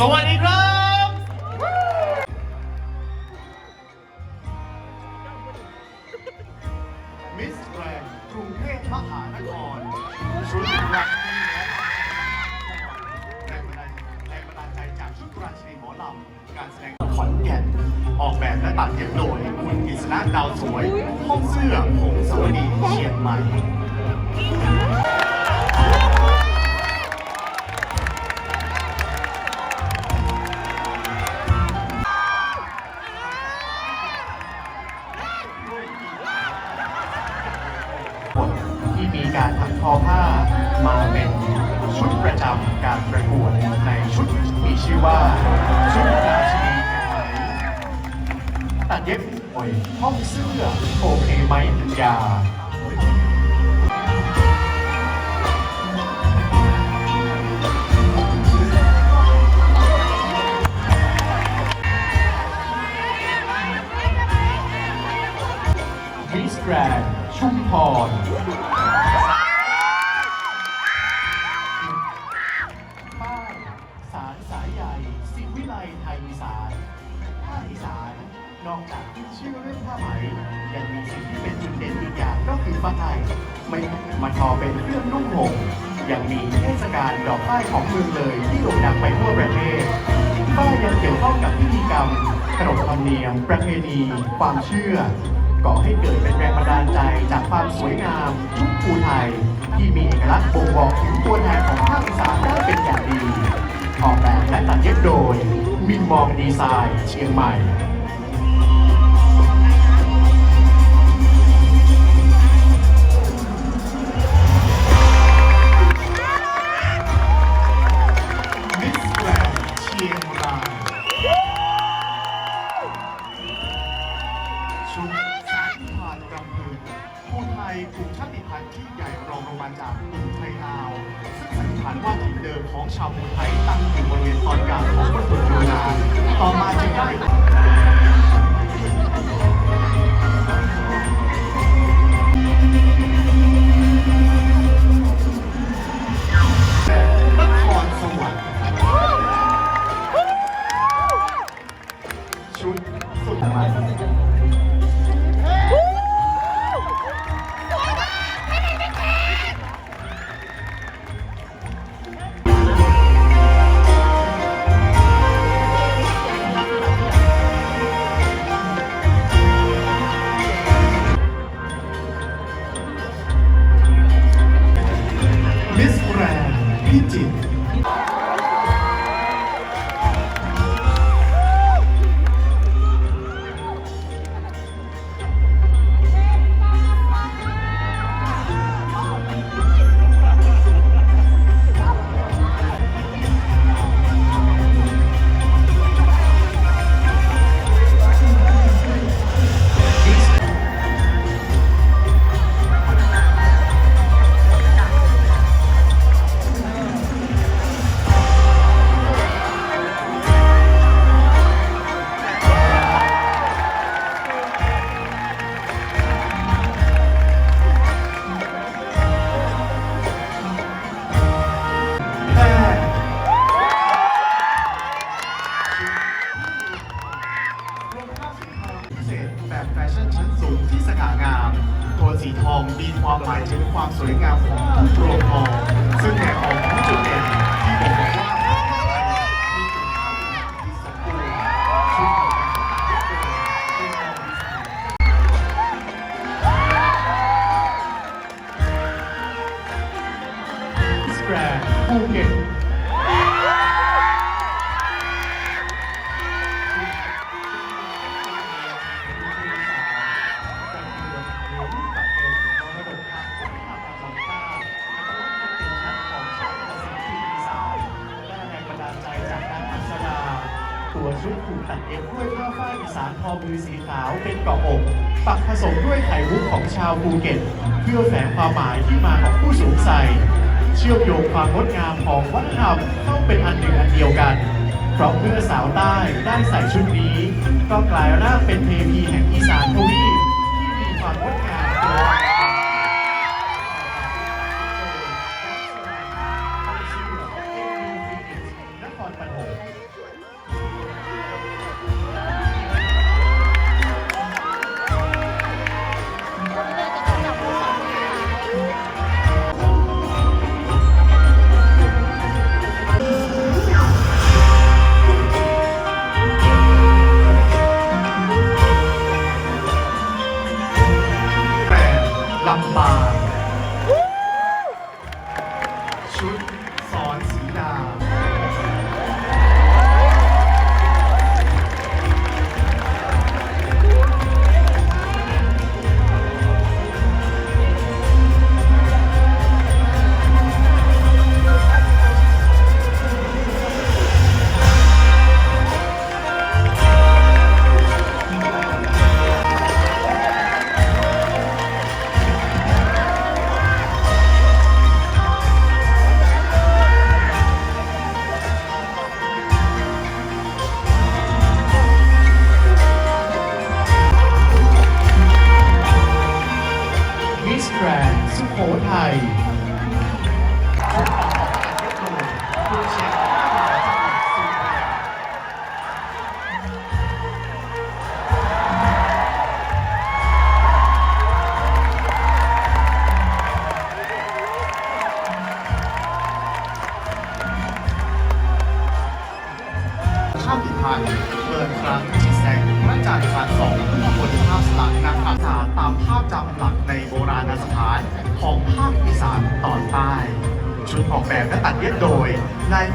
สวัสดีครับ มิสแกรนด์กรุงเทพมหานคร ชุดรักที่และแรงบันดาลแรงบันดาลใจจากชุดราชินีหมอลำการแสดงขอนแก่น ออกแบบและตัดเย็บโดย คุณกฤษณะดาวสวย ห้องเสื้อผงสวดีเชียงใหม่ การประกวดในชุดมีชื่อว่า ชุดราชินีแห่งไหมตัดเย็บโอยห้องเสื้อโอเคไหมปัญญามิสแกรนชุมพร ไม่มาทอเป็นเครื่องนุ่งห่มยังมีเทศกาลดอกป้ายของเมืองเลยที่โด่งดังไปทั่วประเทศป้ายยังเกี่ยวข้องกับพิธีกรรมขนบธรรมเนียม ประเพณี ความเชื่อ ก่อให้เกิดเป็นแรงบันดาลใจจากความสวยงามชุดภูไทย ที่มีเอกลักษณ์บ่งบอกถึงตัวแทนของภาคอีสานได้เป็นอย่างดี ออกแบบและตัดเย็บโดย มินมองดีไซน์ เชียงใหม่ ตอนกลางของมณฑลยูนานต่อมาจึงได้ ไปถึงความสวยงามของผู้รวมทองซึ่งแห่งอองจุดเด่นที่ผมบอกว่ามีคุณค่ ชุดถูกตัดเย็บด้วยผ้าฝ้ายอีสานทอมือสีขาวเป็นเกาะอก ปักผสมด้วยไข่มุกของชาวภูเก็ต เพื่อแฝงความหมายที่มาของผู้สวมใส่ เชื่อมโยงความงดงามของวัฒนธรรมเข้าเป็นอันหนึ่งอันเดียวกันเพราะเมื่อสาวใต้ได้ใส่ชุดนี้ ก็กลายร่างเป็นเทพีแห่งอีสานทวีป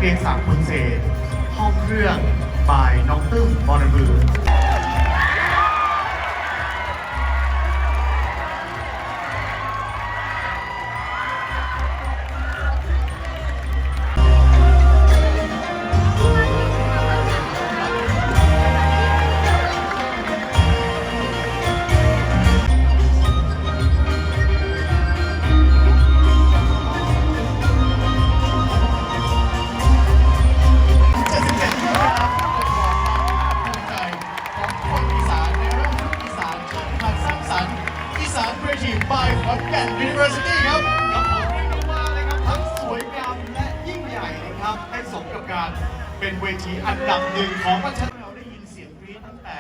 เกรียงศักดิ์คุณเศษ ตั้งแต่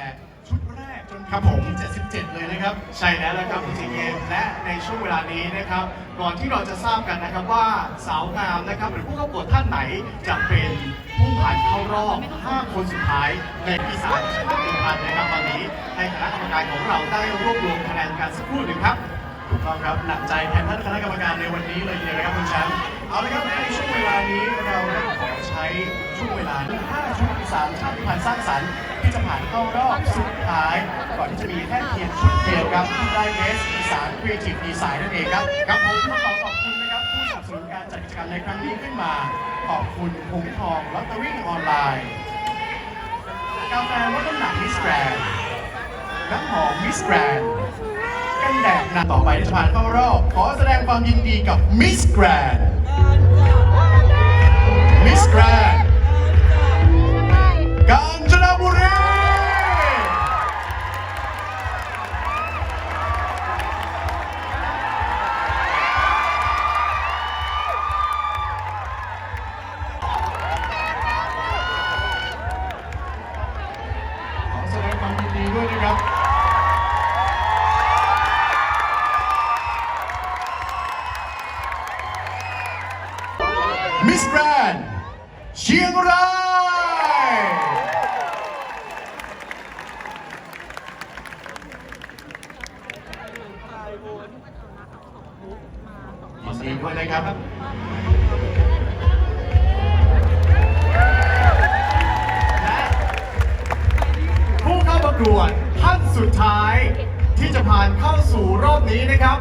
ชุดแรกจนครับผม 77 เลยนะครับ ใช่แล้วนะครับคุณสิงเย็นและในช่วงเวลานี้นะครับ ก่อนที่เราจะทราบกันนะครับว่าสาวงามนะครับหรือผู้เข้าประกวดท่านไหนจะเป็นผู้ผ่านเข้ารอบ 5 คนสุดท้ายในปีศาจชาติพันธุ์นะครับตอนนี้ให้คณะกรรมการของเราได้รวบรวมคะแนนกันสักครู่หนึ่งครับถูกต้องครับหนักใจแทนท่านคณะกรรมการในวันนี้เลยทีเดียวนะครับคุณแชมป์เอาละครับในช่วงเวลานี้เราได้ขอใช้ช่วงเวลา5ชุดอีสานชาติพันธุ์สร้างสรรค์ เข้ารอบสุดท้าย ก่อนที่จะมีแค่เพียงชุดเดียวครับได้เบสอีสานครีเอทีฟดีไซน์นั่นเองครับครับผมต้องขอขอบคุณนะครับผู้สนับสนุนการจัดกิจกรรมในครั้งนี้ขึ้นมา ขอบคุณหงทองลอตเตอรี่ออนไลน์กาแฟลดน้ำหนักมิสแกรนน้ำหอมมิสแกรนกันแดดนักต่อไปที่จะผ่านเข้ารอบขอแสดงความยินดีกับมิสแกรนมิสแกรน ยินดีด้วยนะครับและผู้เข้าประกวดท่านสุดท้ายที่จะผ่านเข้าสู่รอบนี้นะครับ